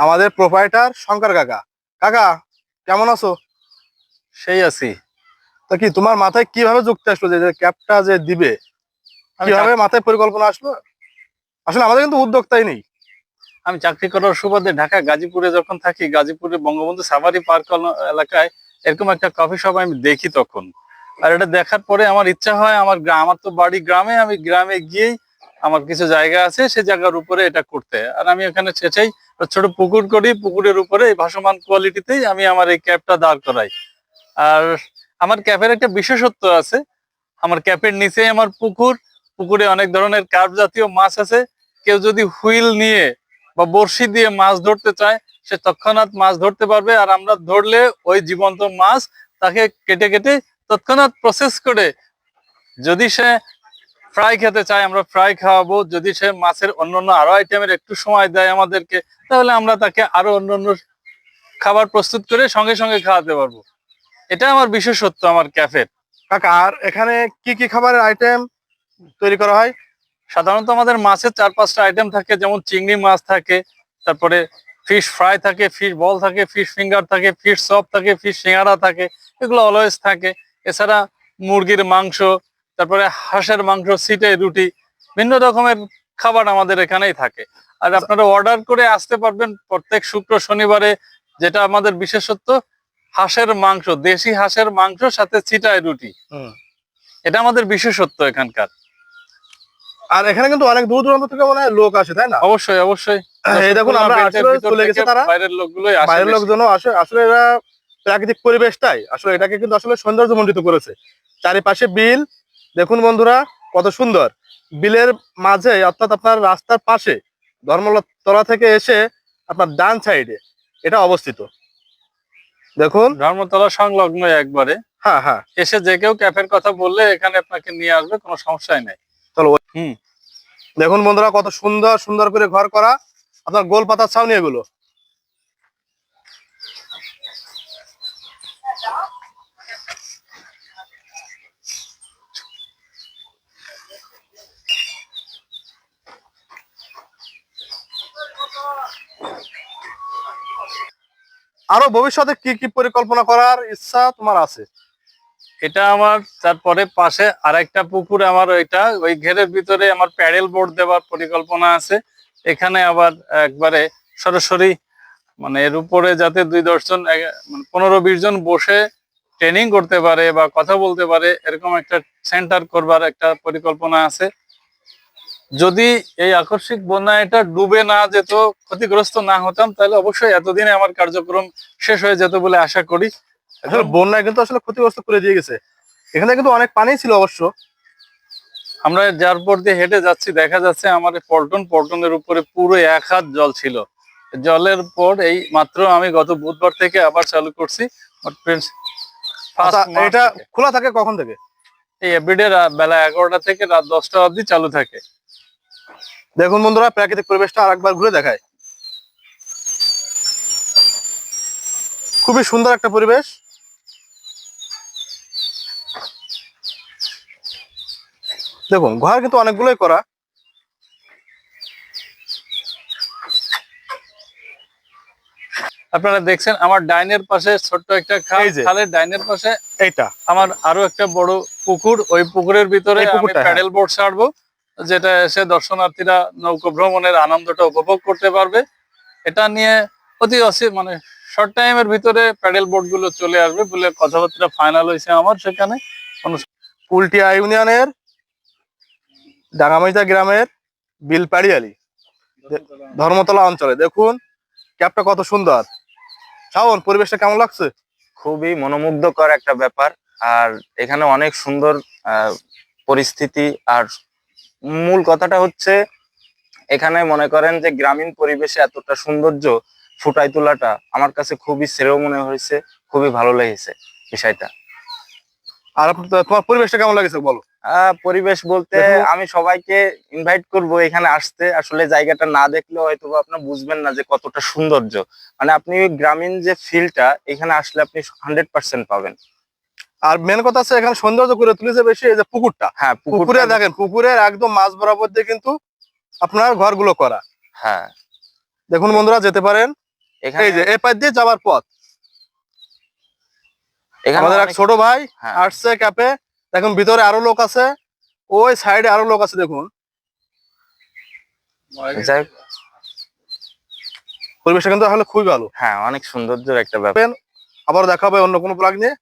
আমাদের প্রোপাইটার শঙ্কর কাকা। কাকা কেমন আছো? সেই আছি। তা কি তোমার মাথায় কীভাবে যুক্তি আসলো যে ক্যাবটা যে দিবে? কীভাবে মাথায় পরিকল্পনা আসলো? আসলে আমাদের কিন্তু উদ্যোক্তাই নেই। আমি চাকরি করার সুবাদে ঢাকা গাজীপুরে যখন থাকি গাজীপুরে বঙ্গবন্ধু সাফারি পার্ক এলাকায় এরকম একটা কফি শপ আমি দেখি তখন। আর এটা দেখার পরে আমার ইচ্ছা হয় আমার গ্রাম আমার তো বাড়ি গ্রামে আমি গ্রামে গিয়েই আমার কিছু জায়গা আছে সেই জায়গার উপরে এটা করতে। আর আমি এখানে সেটাই ছোট পুকুর করি, পুকুরের উপরে ভাসমান কোয়ালিটিতেই আমি আমার এই ক্যাবটা দাঁড় করাই। আর আমার ক্যাপের একটা বিশেষত্ব আছে, আমার ক্যাপের নিচেই আমার পুকুর, পুকুরে অনেক ধরনের কার্প জাতীয় মাছ আছে। কেউ যদি হুইল নিয়ে বা বড়শি দিয়ে মাছ ধরতে চায়, সে তৎক্ষণাৎ মাছ ধরতে পারবে। আর আমরা ধরলে ওই জীবন্ত মাছ তাকে কেটে কেটে তৎক্ষণাৎ প্রসেস করে, যদি সে ফ্রাই খেতে চায় আমরা ফ্রাই খাওয়াবো। যদি সে মাছের অন্যান্য আরও আইটেমের একটু সময় দেয় আমাদেরকে তাহলে আমরা তাকে আরও অন্যান্য খাবার প্রস্তুত করে সঙ্গে সঙ্গে খাওয়াতে পারব। এটা আমার বিশেষত্ব আমার ক্যাফের কাকা আর এখানে কি কি খাবারের আইটেম তৈরি করা হয়? সাধারণত আমাদের মাছের চার পাঁচটা আইটেম থাকে যেমন চিংড়ি মাছ থাকে তারপরে ফিশ ফ্রাই থাকে ফিশ বল থাকে ফিশ ফিঙ্গার থাকে ফিশ চপ থাকে ফিশ সিঙ্গারা থাকে এগুলো অলওয়েজ থাকে। এছাড়া মুরগির মাংস তারপরে হাঁসের মাংস সিটে রুটি ভিন্ন রকমের খাবার আমাদের এখানেই থাকে। আর আপনারা অর্ডার করে আসতে পারবেন প্রত্যেক শুক্র শনিবারে যেটা আমাদের বিশেষত্ব হাঁসের মাংস দেশি হাঁসের মাংস সাথে চিটায় রুটি। এটা আমাদের বিশেষত্ব এখানকার। আর এখানে কিন্তু অনেক দূর দূরান্ত থেকে মনে হয় লোক আসে তাই না? অবশ্যই অবশ্যই। দেখুন আমরা বেল্টের আসলে ভিতর চলে গেছে তারা। বাইরের লোকগুলোই বাইরের। লোকজনও আসে। আসলে এরা প্রাকৃতিক পরিবেশটাই। আসলে এটাকে কিন্তু আসলে সৌন্দর্য মণ্ডিত করেছে। চারিপাশে বিল দেখুন বন্ধুরা কত সুন্দর। বিলের মাঝে অর্থাৎ আপনার রাস্তার পাশে ধর্মতলা থেকে এসে আপনার ডান সাইডে এটা অবস্থিত। দেখুন। ধর্মতলা সংলগ্ন একবারে। হ্যাঁ হ্যাঁ। এসে যে কেউ ক্যাফের কথা বললে এখানে আপনাকে নিয়ে আসবে কোনো সমস্যাই নাই। দেখুন বন্ধুরা কত সুন্দর সুন্দর করে ঘর করা। আপনার গোল পাতার ছাউনি এগুলো। আরও ভবিষ্যতে কি কি পরিকল্পনা করার ইচ্ছা তোমার আছে? এটা আমার তারপরে পাশে আরেকটা পুকুর আমার ওইটা, ওই ঘেরের ভিতরে আমার প্যাডেল বোর্ড দেওয়ার পরিকল্পনা আছে। এখানে আবার একবারে সরাসরি মানে এর উপরে যাতে দুই দশজন মানে পনেরো বিশ জন বসে ট্রেনিং করতে পারে বা কথা বলতে পারে, এরকম একটা সেন্টার করবার একটা পরিকল্পনা আছে। যদি এই আকস্মিক বন্যায় এটা ডুবে না যেত ক্ষতিগ্রস্ত না হতাম তাহলে অবশ্যই এতদিনে আমার কার্যক্রম শেষ হয়ে যেত বলে আশা করি। আসলে বন্যায় কিন্তু আসলে ক্ষতিগ্রস্ত করে দিয়ে গেছে। এখানে কিন্তু অনেক পানি ছিল অবশ্য। আমরা যার পর দিয়ে হেঁটে যাচ্ছি দেখা যাচ্ছে আমার পল্টন পল্টনের উপরে পুরো এক হাত জল ছিল। জলের পর এই মাত্র আমি গত বুধবার থেকে আবার চালু করছি। আচ্ছা, এটা খোলা থাকে কখন থেকে? এই এভরিডে বেলা এগারোটা থেকে রাত দশটা অবধি চালু থাকে। দেখুন বন্ধুরা প্রাকৃতিক পরিবেশটা আরেকবার ঘুরে দেখায় খুবই সুন্দর একটা পরিবেশ। দেখুন ঘর কিন্তু অনেকগুলোই করা। আপনারা দেখছেন আমার ডাইনের পাশে ছোট্ট একটা খাল খালের ডাইনের পাশে এইটা। আমার আরও একটা বড় পুকুর। ওই পুকুরের ভিতরে। প্যাডেল বোর্ড ছাড়বো। যেটা এসে দর্শনার্থীরা নৌকো ভ্রমণের আনন্দটা উপভোগ করতে পারবে। এটা নিয়ে অতি অসি মানে শর্ট টাইমের ভিতরে প্যাডেল বোর্ডগুলো চলে আসবে বলে কথাবার্তা ফাইনাল হয়েছে আমার সেখানে। কুলটিয়া ইউনিয়নের ডাঙ্গামাইজা গ্রামের বিলপাড়িয়ালি ধর্মতলা অঞ্চলে। দেখুন ক্যাবটা কত সুন্দর। শাওন পরিবেশটা কেমন লাগছে? খুবই মনোমুগ্ধকর একটা ব্যাপার। আর এখানে অনেক সুন্দর আহ, পরিস্থিতি আর মূল কথাটা হচ্ছে এখানে মনে করেন যে গ্রামীণ পরিবেশে এতটা সৌন্দর্য ফুটাই তোলাটা আমার কাছে খুবই শ্রেয় মনে হয়েছে খুবই ভালো লেগেছে বিষয়টা। আর তোমার পরিবেশটা কেমন লাগছে বলো? পরিবেশ বলতে আমি সবাইকে ইনভাইট করব এখানে আসতে। আসলে জায়গাটা না দেখলে হয়তো আপনার বুঝবেন না যে কতটা সৌন্দর্য। মানে আপনি ওই গ্রামীণ যে ফিলটা এখানে আসলে আপনি হান্ড্রেড পার্সেন্ট পাবেন। আর মেন কথা আছে এখানে সৌন্দর্য করে তুলেছে বেশি এই যে পুকুরটা। হ্যাঁ পুকুরে দেখেন পুকুরের একদম মাঝ বরাবর দিয়ে কিন্তু আপনার ঘরগুলো করা। হ্যাঁ। দেখুন বন্ধুরা যেতে পারেন। এখানে এই যে এ পাশ দিয়ে যাওয়ার পথ। এখানে আমাদের এক ছোট ভাই হ্যাঁ, আসছে ক্যাপে দেখুন ভিতরে আরও লোক আছে। ওই সাইডে আরও লোক আছে দেখুন। পরিবেশটা কিন্তু আসলে খুবই ভালো। হ্যাঁ অনেক সৌন্দর্যের একটা ব্যাপার। আবার দেখা হবে অন্য কোনো প্লাগ নিয়ে।